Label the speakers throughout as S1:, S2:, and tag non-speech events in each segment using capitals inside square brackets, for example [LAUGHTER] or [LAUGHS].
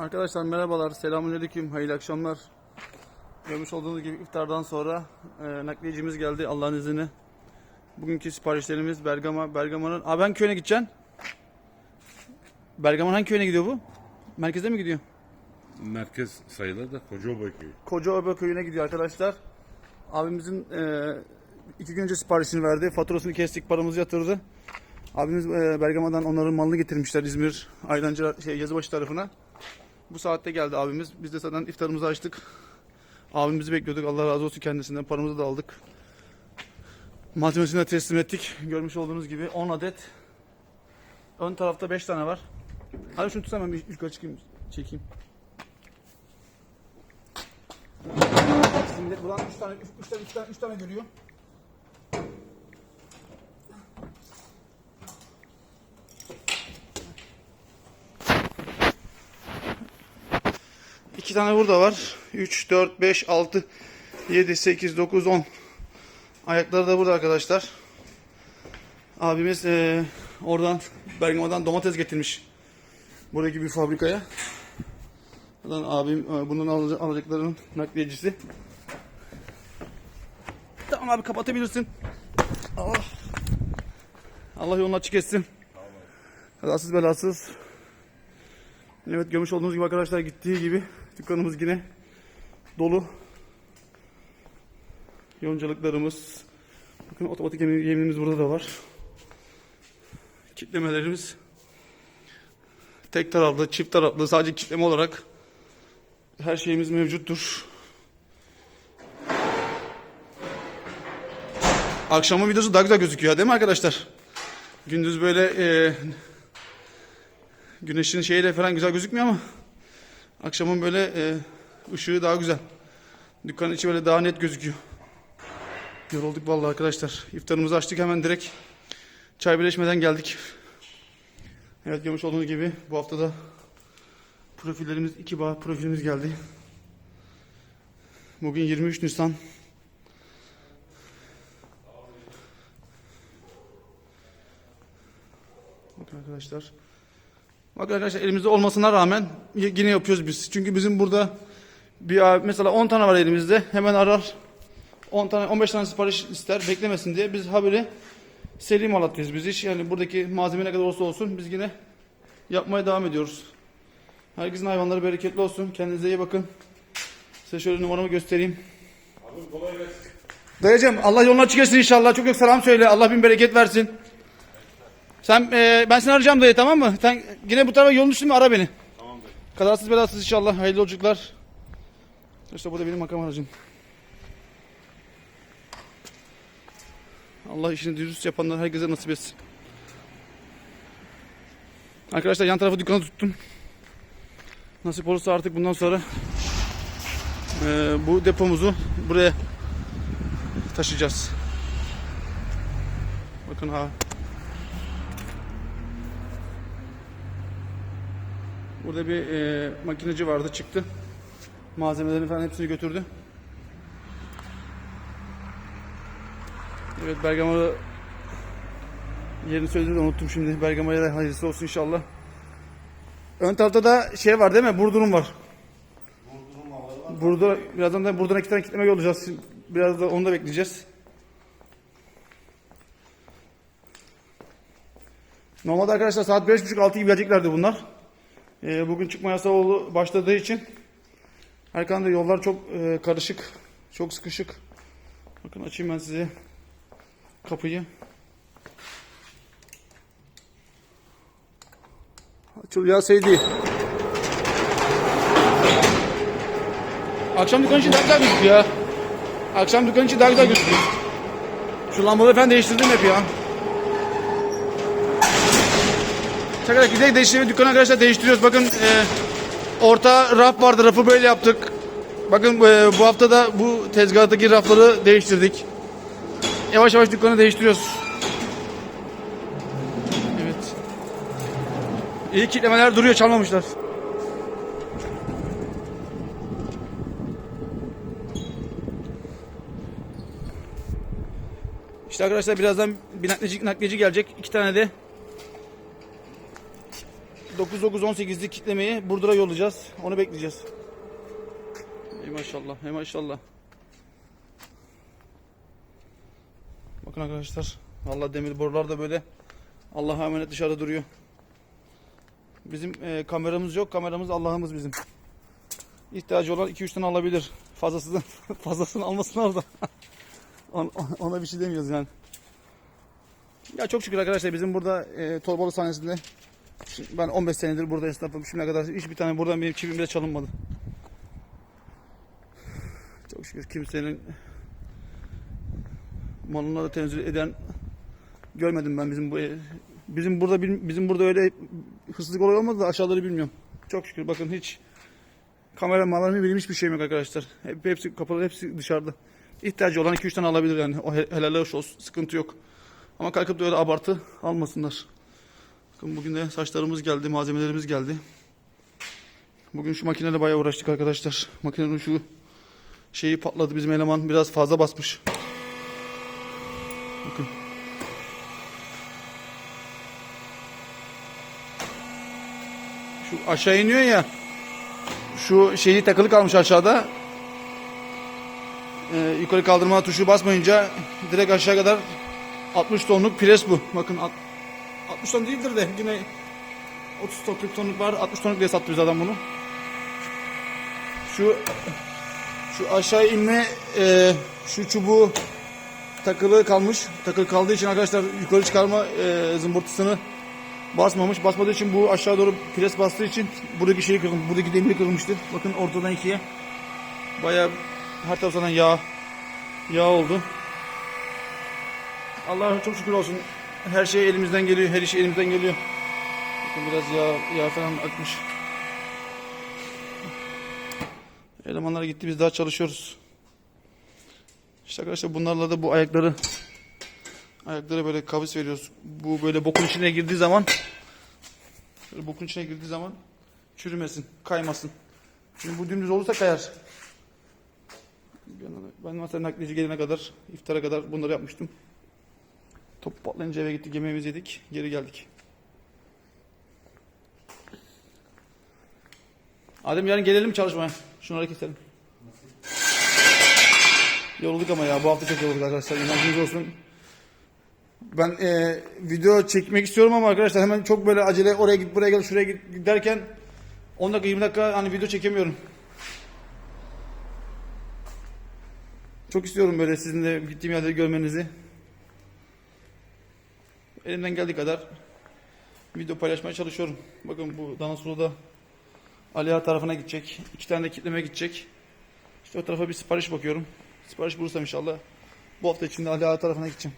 S1: Arkadaşlar merhabalar, selamünaleyküm, hayırlı akşamlar. Görmüş olduğunuz gibi iftardan sonra e, nakliyecimiz geldi Allah'ın izniyle. Bugünkü siparişlerimiz Bergama, Bergama'nın... Abi hangi köyüne gideceksin? Bergama'nın hangi köyüne gidiyor bu? Merkeze mi gidiyor?
S2: Merkez sayılır da Kocaoba köyü.
S1: Kocaoba köyüne gidiyor arkadaşlar. Abimizin e, iki gün önce siparişini verdi. Faturasını kestik, paramızı yatırdı. Abimiz e, Bergama'dan onların malını getirmişler İzmir, Aylancı, şey, Yazıbaşı tarafına. Bu saatte geldi abimiz. Biz de zaten iftarımızı açtık. Abimizi bekliyorduk. Allah razı olsun kendisinden. Paramızı da aldık. Malzemesini de teslim ettik. Görmüş olduğunuz gibi 10 adet. Ön tarafta 5 tane var. Hadi şunu tutsam ben bir yukarı çıkayım, çekeyim. Şimdi buradan 3 tane, 3 tane, 3 tane, 3 tane görüyor. İki tane burada var. 3, 4, 5, 6, 7, 8, 9, 10. Ayakları da burada arkadaşlar. Abimiz eee, oradan Bergama'dan domates getirmiş. Buradaki bir fabrikaya. Buradan abim e, bunun alacak- alacaklarının nakliyecisi. Tamam abi kapatabilirsin. Allah. Allah yolunu açık etsin. Kazasız belasız. Evet görmüş olduğunuz gibi arkadaşlar gittiği gibi dükkanımız yine dolu. Yoncalıklarımız. Bakın otomatik yemin- yeminimiz burada da var. Kitlemelerimiz tek taraflı, çift taraflı, sadece kitleme olarak her şeyimiz mevcuttur. Akşamın videosu daha güzel gözüküyor değil mi arkadaşlar? Gündüz böyle e, güneşin şeyiyle falan güzel gözükmüyor ama akşamın böyle e, ışığı daha güzel. Dükkanın içi böyle daha net gözüküyor. Yorulduk vallahi arkadaşlar. İftarımızı açtık hemen direkt çay birleşmeden geldik. Evet görmüş olduğunuz gibi bu haftada profillerimiz iki bağ profilimiz geldi. Bugün 23 Nisan. Bakın arkadaşlar. Bakın arkadaşlar elimizde olmasına rağmen yine yapıyoruz biz. Çünkü bizim burada bir mesela 10 tane var elimizde. Hemen arar. 10 tane 15 tane sipariş ister beklemesin diye biz haberi seri mal atıyoruz biz hiç yani buradaki malzeme ne kadar olsa olsun biz yine yapmaya devam ediyoruz. Herkesin hayvanları bereketli olsun. Kendinize iyi bakın. Size şöyle numaramı göstereyim.
S2: Abi kolay gelsin.
S1: Dayıcım Allah yolunu açık etsin inşallah. Çok çok selam söyle. Allah bin bereket versin. Sen e, ben seni arayacağım dayı tamam mı? Sen yine bu tarafa yolun mi ara beni.
S2: Tamam dayı.
S1: Kazasız belasız inşallah. Hayırlı yolculuklar. İşte burada benim makam aracım. Allah işini dürüst yapanlar herkese nasip etsin. Arkadaşlar yan tarafı dükkanı tuttum. Nasip olursa artık bundan sonra eee, bu depomuzu buraya taşıyacağız. Bakın ha. Burada bir eee makineci vardı çıktı. Malzemelerini falan hepsini götürdü. Evet Bergama'da yerini söyledim unuttum şimdi. Bergama'ya da hayırlısı olsun inşallah. Ön tarafta da şey var değil mi? Burdur'un var. Burada birazdan da buradan iki tane kitleme yollayacağız. Biraz da onu da bekleyeceğiz. Normalde arkadaşlar saat 5.30-6 gibi geleceklerdi bunlar. Ee, bugün çıkma yasağı başladığı için Erkan'da yollar çok e, karışık, çok sıkışık. Bakın açayım ben size kapıyı. Açıl ya Seydi. Akşam dükkan için daha güzel gözüküyor ya. Akşam dükkan için daha güzel gözüküyor. Şu lambaları falan değiştirdim hep ya. Şaka gidelim değiştirme dükkanı arkadaşlar değiştiriyoruz. Bakın e, orta raf vardı rafı böyle yaptık. Bakın e, bu hafta da bu tezgahtaki rafları değiştirdik. Yavaş yavaş dükkanı değiştiriyoruz. Evet. İyi kitlemeler duruyor çalmamışlar. İşte arkadaşlar birazdan bir nakliyeci, nakliyeci gelecek. İki tane de 9918'lik kitlemeyi Burdur'a yollayacağız. Onu bekleyeceğiz. Ey maşallah, ey maşallah. Bakın arkadaşlar. Allah demir borular da böyle Allah'a emanet dışarıda duruyor. Bizim e, kameramız yok. Kameramız Allah'ımız bizim. İhtiyacı olan 2-3 tane alabilir. Fazlasını [LAUGHS] fazlasını almasınlar da. [LAUGHS] On- Ona bir şey demiyoruz yani. Ya çok şükür arkadaşlar bizim burada e, Torbalı sahnesinde şimdi ben 15 senedir burada esnafım. Şimdiye kadar hiçbir tane buradan benim çivim bile çalınmadı. Çok şükür kimsenin malına da temsil eden görmedim ben bizim bu bizim burada bizim burada öyle hırsızlık olay olmadı da aşağıları bilmiyorum. Çok şükür bakın hiç kamera mallarımı benim hiçbir şeyim yok arkadaşlar. Hep, hepsi kapalı hepsi dışarıda. İhtiyacı olan 2-3 tane alabilir yani. O he- helal hoş olsun. Sıkıntı yok. Ama kalkıp da öyle abartı almasınlar. Bakın bugün de saçlarımız geldi, malzemelerimiz geldi. Bugün şu makineyle bayağı uğraştık arkadaşlar. Makinenin şu şeyi patladı bizim eleman biraz fazla basmış. Bakın. Şu aşağı iniyor ya. Şu şeyi takılı kalmış aşağıda. Ee, yukarı kaldırma tuşu basmayınca direkt aşağı kadar 60 tonluk pres bu. Bakın 60 ton değildir de yine 30 ton 40 tonluk var. 60 tonluk diye sattı bize adam bunu. Şu şu aşağı inme e, şu çubuğu takılı kalmış. Takılı kaldığı için arkadaşlar yukarı çıkarma e, zımbırtısını basmamış. Basmadığı için bu aşağı doğru pres bastığı için buradaki şeyi kırılmış. Buradaki demiri kırılmıştı. Bakın ortadan ikiye. Bayağı her taraftan yağ yağ oldu. Allah'a çok şükür olsun. Her şey elimizden geliyor. Her iş elimizden geliyor. Bakın biraz yağ, yağ falan akmış. Elemanlar gitti biz daha çalışıyoruz. İşte arkadaşlar bunlarla da bu ayakları ayaklara böyle kavis veriyoruz. Bu böyle bokun içine girdiği zaman böyle bokun içine girdiği zaman çürümesin, kaymasın. Şimdi bu dümdüz olursa kayar. Ben mesela nakliyeci gelene kadar, iftara kadar bunları yapmıştım. Top patlayınca eve gittik, yemeğimizi yedik, geri geldik. Adem yarın gelelim çalışmaya. Şunları keselim. Yorulduk ama ya bu hafta çok yorulduk arkadaşlar. İnancınız olsun. Ben e, video çekmek istiyorum ama arkadaşlar hemen çok böyle acele oraya git buraya gel şuraya git derken 10 dakika 20 dakika hani video çekemiyorum. Çok istiyorum böyle sizin de gittiğim yerleri görmenizi. Elimden geldiği kadar video paylaşmaya çalışıyorum. Bakın bu Danasulu da Aliya tarafına gidecek. İki tane de kitleme gidecek. İşte o tarafa bir sipariş bakıyorum. Sipariş bulursam inşallah bu hafta içinde Aliya tarafına gideceğim.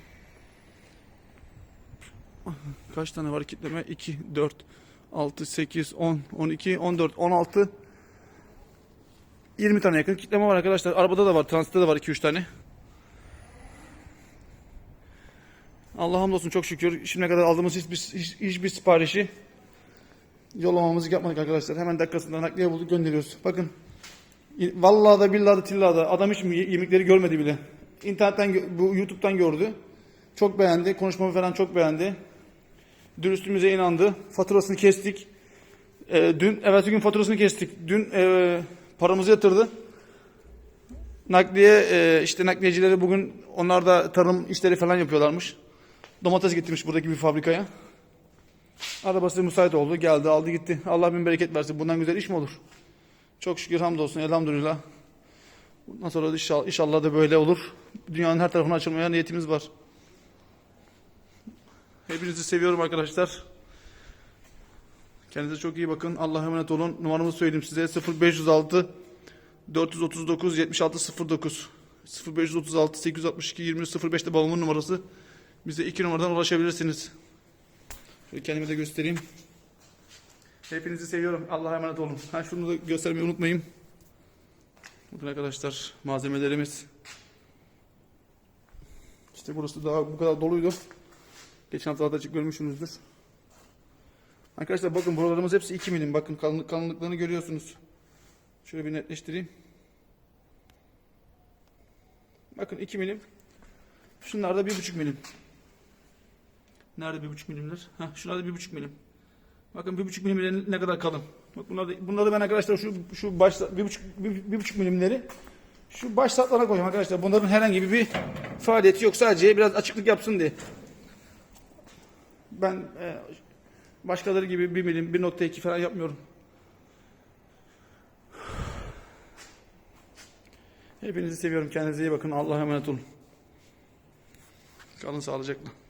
S1: Kaç tane var kitleme? 2, 4, 6, 8, 10, 12, 14, 16, 20 tane yakın kitleme var arkadaşlar. Arabada da var, transitte de var 2-3 tane. Allah hamdolsun çok şükür şimdiye kadar aldığımız hiçbir, hiç, hiçbir siparişi yollamamızı yapmadık arkadaşlar. Hemen dakikasında nakliye bulduk gönderiyoruz. Bakın vallahi da billahi da tillahi da adam hiç yemekleri görmedi bile. İnternetten bu YouTube'dan gördü. Çok beğendi. Konuşmamı falan çok beğendi. Dürüstlüğümüze inandı. Faturasını kestik. Ee, dün evet gün faturasını kestik. Dün e, paramızı yatırdı. Nakliye e, işte nakliyecileri bugün onlar da tarım işleri falan yapıyorlarmış. Domates getirmiş buradaki bir fabrikaya. Arabası müsait oldu. Geldi aldı gitti. Allah bin bereket versin. Bundan güzel iş mi olur? Çok şükür hamdolsun elhamdülillah. Bundan sonra da inşallah, inşallah da böyle olur. Dünyanın her tarafına açılmaya niyetimiz var. Hepinizi seviyorum arkadaşlar. Kendinize çok iyi bakın. Allah'a emanet olun. Numaramı söyleyeyim size. 0506 439 7609 0536 862 20 05'te babamın numarası. Bize iki numaradan ulaşabilirsiniz. Şöyle kendime de göstereyim. Hepinizi seviyorum. Allah'a emanet olun. Ha şunu da göstermeyi unutmayın. Bakın arkadaşlar malzemelerimiz. İşte burası daha bu kadar doluydu. Geçen haftalarda görmüşsünüzdür. Arkadaşlar bakın buralarımız hepsi 2 milim. Bakın kalınlık, kalınlıklarını görüyorsunuz. Şöyle bir netleştireyim. Bakın 2 milim. Şunlar da 1,5 milim. Nerede 1,5 milimler? Heh, şunlar da 1,5 milim. Bakın bir buçuk milimleri ne kadar kalın. Bak bunları, bunları ben arkadaşlar şu şu baş bir buçuk bir, bir buçuk milimleri şu baş satlarına koyacağım arkadaşlar. Bunların herhangi bir faaliyeti yok. Sadece biraz açıklık yapsın diye. Ben e, başkaları gibi bir milim, 1.2 falan yapmıyorum. Hepinizi seviyorum. Kendinize iyi bakın. Allah'a emanet olun. Kalın sağlıcakla.